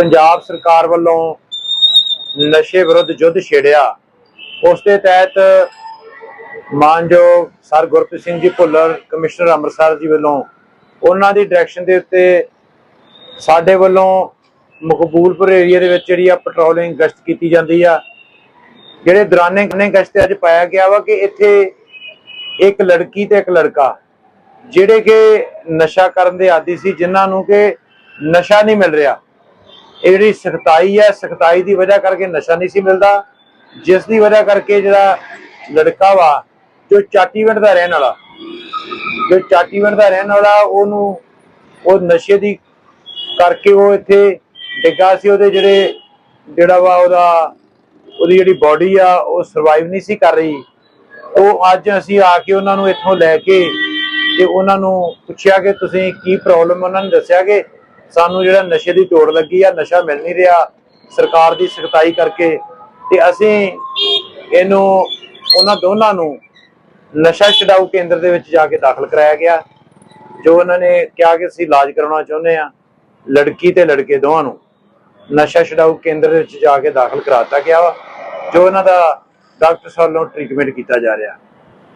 ਪੰਜਾਬ ਸਰਕਾਰ ਵੱਲੋਂ ਨਸ਼ੇ ਵਿਰੁੱਧ ਯੁੱਧ ਛੇੜਿਆ। ਉਸ ਦੇ ਤਹਿਤ ਮਾਨਯੋਗ ਸਰ ਗੁਰਪ੍ਰੀਤ ਸਿੰਘ ਜੀ ਭੁੱਲਰ, ਕਮਿਸ਼ਨਰ ਅੰਮ੍ਰਿਤਸਰ ਜੀ ਵੱਲੋਂ ਉਹਨਾਂ ਦੀ ਡਾਇਰੈਕਸ਼ਨ ਦੇ ਉੱਤੇ ਸਾਡੇ ਵੱਲੋਂ ਮਕਬੂਲਪੁਰ ਏਰੀਆ ਦੇ ਵਿੱਚ ਜਿਹੜੀ ਆ ਪੈਟਰੋਲਿੰਗ ਗਸ਼ਤ ਕੀਤੀ ਜਾਂਦੀ ਆ। ਜਿਹੜੇ ਦੌਰਾਨੇ ਨੇ ਗਸ਼ਤ ਅੱਜ ਪਾਇਆ ਗਿਆ ਵਾ ਕਿ ਇੱਥੇ ਇੱਕ ਲੜਕੀ ਤੇ ਇੱਕ ਲੜਕਾ, ਜਿਹੜੇ ਕਿ ਨਸ਼ਾ ਕਰਨ ਦੇ ਆਦੀ ਸੀ, ਜਿਨ੍ਹਾਂ ਨੂੰ ਕਿ ਨਸ਼ਾ ਨਹੀਂ ਮਿਲ ਰਿਹਾ। ਇਹ ਜਿਹੜੀ ਸਖਤਾਈ ਹੈ, ਸਖਤਾਈ ਦੀ ਵਜ੍ਹਾ ਕਰਕੇ ਨਸ਼ਾ ਨਹੀਂ ਸੀ ਮਿਲਦਾ। ਜਿਸ ਦੀ ਵਜ੍ਹਾ ਕਰਕੇ ਜਿਹੜਾ ਲੜਕਾ ਵਾ, ਜੋ ਚਾਟੀਵਿੰਡ ਦਾ ਰਹਿਣ ਵਾਲਾ, ਜੋ ਚਾਟੀਵਿੰਡ ਦਾ ਰਹਿਣ ਵਾਲਾ, ਉਹਨੂੰ ਉਹ ਨਸ਼ੇ ਦੀ ਕਰਕੇ ਉਹ ਇੱਥੇ ਡਿੱਗਾ ਸੀ। ਉਹਦੇ ਜਿਹੜੇ, ਜਿਹੜਾ ਵਾ ਉਹਦਾ, ਉਹਦੀ ਜਿਹੜੀ ਬਾਡੀ ਆ, ਉਹ ਸਰਵਾਈਵ ਨਹੀਂ ਸੀ ਕਰ ਰਹੀ। ਉਹ ਅੱਜ ਅਸੀਂ ਆ ਕੇ ਉਹਨਾਂ ਨੂੰ ਇੱਥੋਂ ਲੈ ਕੇ ਤੇ ਉਹਨਾਂ ਨੂੰ ਪੁੱਛਿਆ ਕਿ ਤੁਸੀਂ ਕੀ ਪ੍ਰੋਬਲਮ ਉਹਨਾਂ ਨੇ ਦੱਸਿਆ ਕਿ ਸਾਨੂੰ ਜਿਹੜਾ ਨਸ਼ੇ ਦੀ ਤੋੜ ਲੱਗੀ ਆ, ਨਸ਼ਾ ਮਿਲ ਨਹੀਂ ਰਿਹਾ, ਸਰਕਾਰ ਦੀ ਸਖਤਾਈ ਕਰਕੇ ਤੇ ਅਸੀਂ ਇਹਨੂੰ ਉਹਨਾਂ ਦੋਨਾਂ ਨੂੰ ਨਸ਼ਾ ਛਡਾਊ ਕੇਂਦਰ ਦੇ ਵਿੱਚ ਜਾ ਕੇ ਦਾਖਲ ਕਰਾਇਆ ਗਿਆ। ਜੋ ਉਹਨਾਂ ਨੇ ਕਿਹਾ ਕਿ ਅਸੀਂ ਇਲਾਜ ਕਰਾਉਣਾ ਚਾਹੁੰਦੇ ਆ ਲੜਕੀ ਤੇ ਲੜਕੇ ਦੋਵਾਂ ਨੂੰ ਨਸ਼ਾ ਛਡਾਊ ਕੇਂਦਰ ਦੇ ਵਿੱਚ ਜਾ ਕੇ ਦਾਖਲ ਕਰਾਤਾ ਗਿਆ ਵਾ, ਜੋ ਉਹਨਾਂ ਦਾ ਡਾਕਟਰ ਸਾਹਿਬ ਵੱਲੋਂ ਟ੍ਰੀਟਮੈਂਟ ਕੀਤਾ ਜਾ ਰਿਹਾ।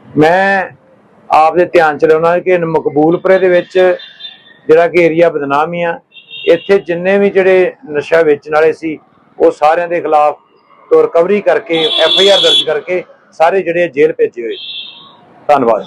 ਮੈਂ ਆਪ ਦੇ ਧਿਆਨ ਚ ਲਿਆਉਣਾ ਕਿ ਮਕਬੂਲਪੁਰੇ ਦੇ ਵਿੱਚ ਜਿਹੜਾ ਕਿ ਏਰੀਆ ਬਦਨਾਮੀ ਆ ਇੱਥੇ ਜਿੰਨੇ ਵੀ ਜਿਹੜੇ ਨਸ਼ਾ ਵੇਚਣ ਵਾਲੇ ਸੀ, ਉਹ ਸਾਰਿਆਂ ਦੇ ਖਿਲਾਫ ਤੋਂ ਰਿਕਵਰੀ ਕਰਕੇ, ਐਫ ਆਈ ਆਰ ਦਰਜ ਕਰਕੇ ਸਾਰੇ ਜਿਹੜੇ ਜੇਲ੍ਹ ਭੇਜੇ ਹੋਏ। ਧੰਨਵਾਦ।